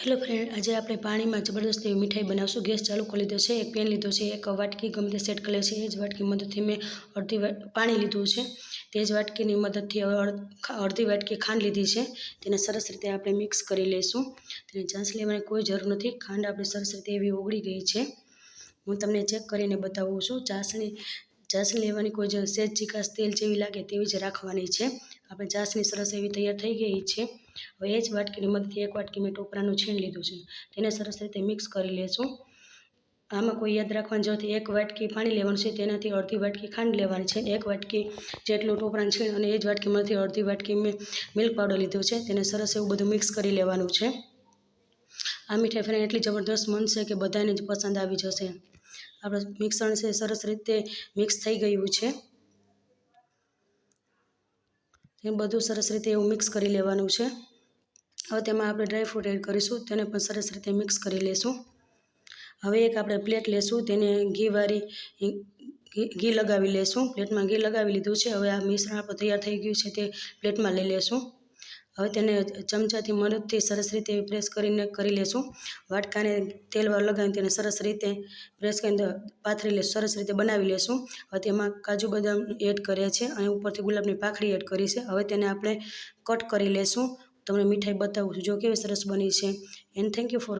Hello friend આજે આપણે પાણીમાં જબરદસ્ત એવી મીઠાઈ બનાવશું. ગેસ ચાલુ કરી લીધો છે, એક પેન લીધો છે, એક વાટકી ગમે તે સેટ કરેલ છે એ જ વાટકી મદદથી મેં અડધી પાણી લીધું છે. તે જ વાટકીની મદદથી અડધી વાટકી ખાંડ લીધી છે. તેને સરસ રીતે આપણે મિક્સ કરી લઈશું તેને ચાંસી લેવાની કોઈ જરૂર નથી. ખાંડ આપણી સરસ રીતે એવી ઓગળી ગઈ છે. હું તમને ચેક કરીને બતાવું છું. ચાસણી ચાસણી લેવાની કોઈ જ સહેજ ચીકાશ, તેલ જેવી લાગે તેવી જ રાખવાની છે. આપણે ચાસણી સરસ એવી તૈયાર થઈ ગઈ છે. હવે એ જ વાટકીની મદદથી એક વાટકી મેં ટોપરાનું છીણ લીધું છે. તેને સરસ રીતે મિક્સ કરી લેશું. આમાં કોઈ યાદ રાખવાની જરૂર એક વાટકી પાણી લેવાનું છે, તેનાથી અડધી વાટકી ખાંડ લેવાની છે. એક વાટકી જેટલું ટોપરાનું છે અને એ જ વાટકીમાંથી અડધી વાટકી મેં મિલ્ક પાવડર લીધું છે. તેને સરસ એવું બધું મિક્સ કરી લેવાનું છે. આ મીઠાઈ ફ્રેન્ડ એટલી જબરદસ્ત બનશે કે બધાને જ પસંદ આવી જશે. આપણે મિક્સણ છે, સરસ રીતે મિક્સ થઈ ગયું છે. એ બધું સરસ રીતે એવું મિક્સ કરી લેવાનું છે. હવે તેમાં આપણે ડ્રાયફ્રૂટ એડ કરીશું, તેને પણ સરસ રીતે મિક્સ કરી લેશું. હવે એક આપણે પ્લેટ લેશું, તેને ઘીવાળી ઘી લગાવી લેશું. પ્લેટમાં ઘી લગાવી લીધું છે, હવે આ મિશ્રણ આપણું તૈયાર થઈ ગયું છે તે પ્લેટમાં લઈ લેશું. હવે તેને ચમચાથી મદદથી સરસ રીતે પ્રેસ કરીને કરી લેશું. વાટકાને તેલવાર લગાવીને તેને સરસ રીતે પ્રેસ કરીને પાથરી લેશું સરસ રીતે બનાવી લેશું. હવે તેમાં કાજુ બદામ એડ કર્યા છે. અને ઉપરથી ગુલાબની પાખડી એડ કરી છે. હવે તેને આપણે કટ કરી લેશું. તમને મીઠાઈ બતાવું છું. જો કેવી સરસ બની છે. And thank you for